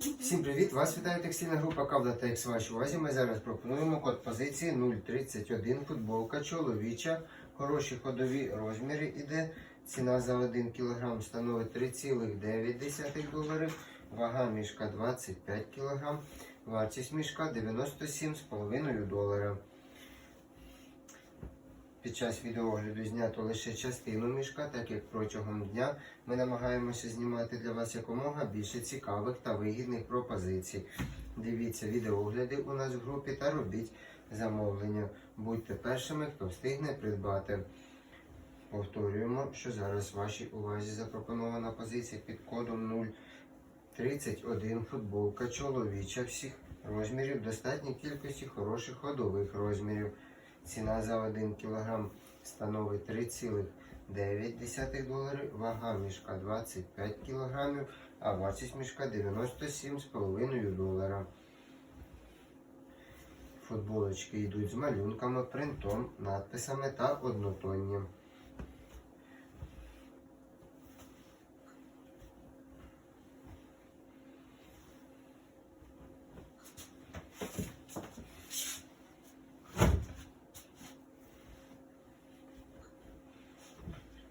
Всім привіт! Вас вітає текстильна група Кавда та Екс вашій увазі. Ми зараз пропонуємо код позиції 031 футболка чоловіча. Хороші ходові розміри іде. Ціна за 1 кг становить 3,9 доларів. Вага мішка 25 кг. Вартість мішка 97,5 долара. Під час відеогляду знято лише частину мішка, так як протягом дня ми намагаємося знімати для вас якомога більше цікавих та вигідних пропозицій. Дивіться відеогляди у нас в групі та робіть замовлення. Будьте першими, хто встигне придбати. Повторюємо, що зараз вашій увазі запропонована позиція під кодом 031 футболка чоловіча всіх розмірів, достатньої кількості хороших ходових розмірів. Ціна за 1 кг становить 3,9 доларів, вага мішка 25 кг, а вартість мішка 97,5 долара. Футболочки йдуть з малюнками, принтом, надписами та однотонні.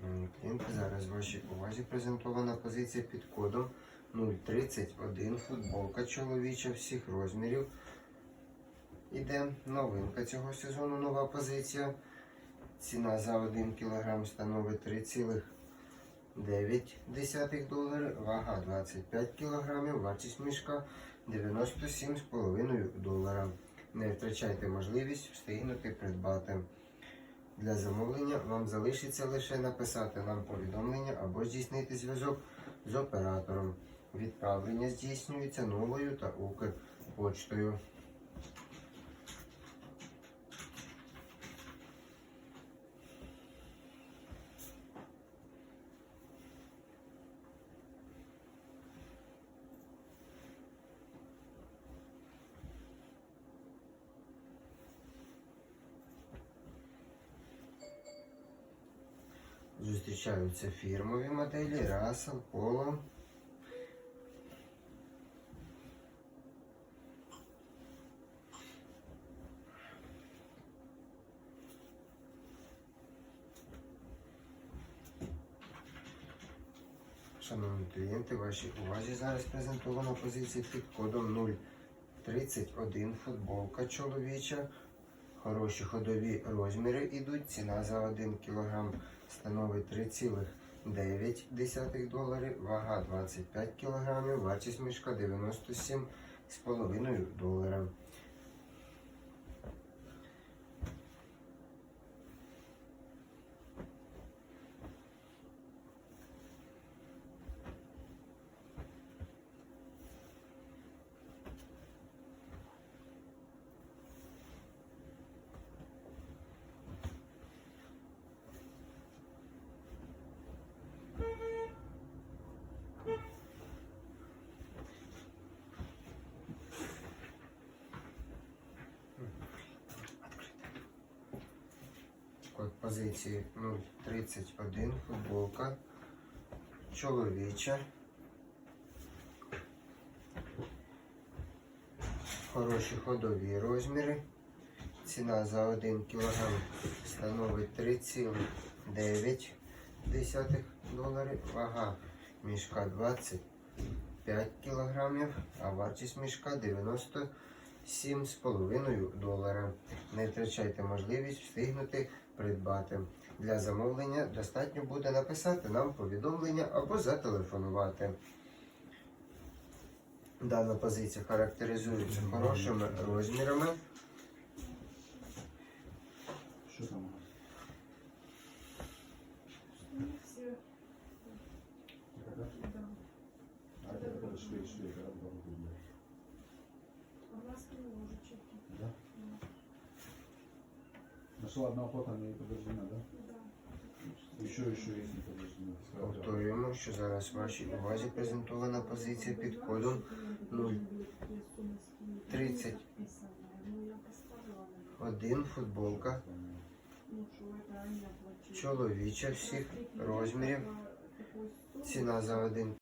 Шановні клієнти, зараз вашій увазі презентована позиція під кодом 031 футболка чоловіча всіх розмірів. Іде новинка цього сезону, нова позиція. Ціна за 1 кг становить 3,9 доларів, вага 25 кг, вартість мішка 97,5 долара. Не втрачайте можливість встигнути придбати. Для замовлення вам залишиться лише написати нам повідомлення або здійснити зв'язок з оператором. Відправлення здійснюється новою та Укрпочтою. Зустрічаються фірмові моделі Russell, Polo. Шановні клієнти, вашій увазі зараз презентована позиція під кодом 031 футболка чоловіча. Хороші ходові розміри йдуть. Ціна за 1 кг становить 3,9 доларів, вага 25 кг, вартість мішка 97,5 долара. Позиції 031 футболка чоловіча. Хороші ходові розміри. Ціна за 1 кг становить 3,9 доларів. Вага мішка 25 кг, а вартість мішка 97,5 долара. Не втрачайте можливість встигнути придбати. Для замовлення достатньо буде написати нам повідомлення або зателефонувати. Дана позиція характеризується хорошими розмірами. Нашла одна фото, не подождена, да? Еще, еще есть не подождена. Повторюємо, що зараз в вашій увазі презентована позиція під кодом 030. Один футболка чоловіча всіх розмірів. Ціна за 1